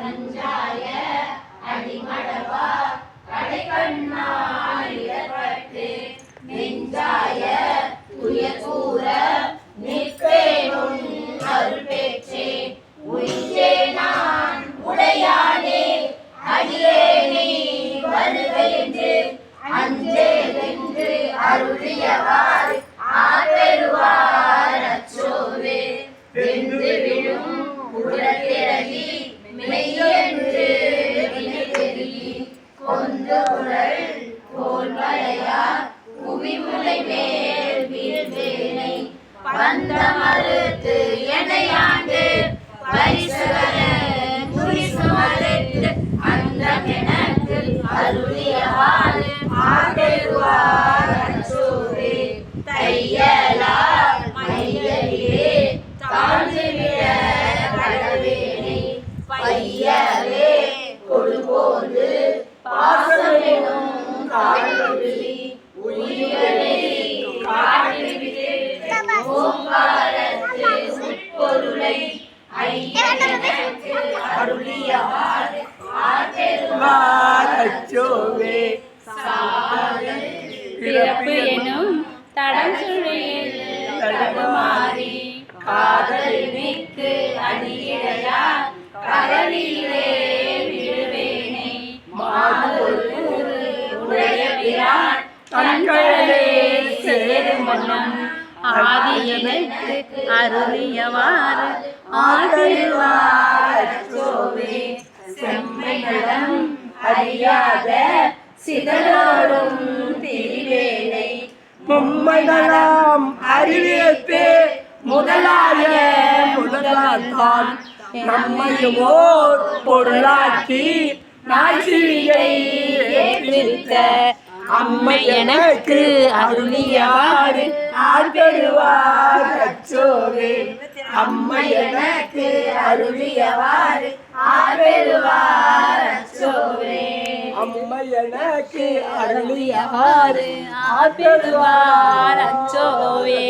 தஞ்சாய அடிமடவா கடைக்கண்ணால் நெஞ்சாய உயர்கூற நிற்பேனும் அருள்பேற்றே. உயிரே நான் உடையானே அடியேனே வருக அஞ்சேவென்று அஞ்சேதென்று அருளியவாறு ஆப்பெறுவார் அச்சோவே. வென்று விழும் உடல் உடற்கிறகி மெய்யென்று வினைத்தெறி கொந்து குரல் குவிமுலை மேல் வீழ்வேனை வந்த மறுத்து எனையாண்டு பரிசுகர குறிசு அந்த எனக்கு கொடுபோது பாசமெனும் காடொளி உயிரை காட்டிவிட்டு ஓங்காரத்து உட்பொருளை ஐயனுக்கு அருளியவாறு. ஆற்றெருவார் அச்சோவே பிறப்பு எனும் தடம் சுழியில் தடுமாறி காதல் மிக்கு அடியிடையா சேரும் மன்னம் ஆதி அருளியவாறு. ஆதிருவார் ஆற்றோவே செம்மையிடம் அறியாத சிதறோடும் திரிவேனை மும்மைகளாம் அறிவியத்தே முதலாய முதலாத்தான் நம்மையும் பொருளாக்கி நாசிரியை ஏற்றிருத்த அம்மை எனக்கு அருளியாறு ஆழ்பெறுவார் அச்சோவே அம்மை எனக்கு அருளியவாறு ஆழ்பெறுவார் அச்சோவே அம்மை எனக்கு அருளியவாறு ஆழ்பெறுவார் அச்சோவே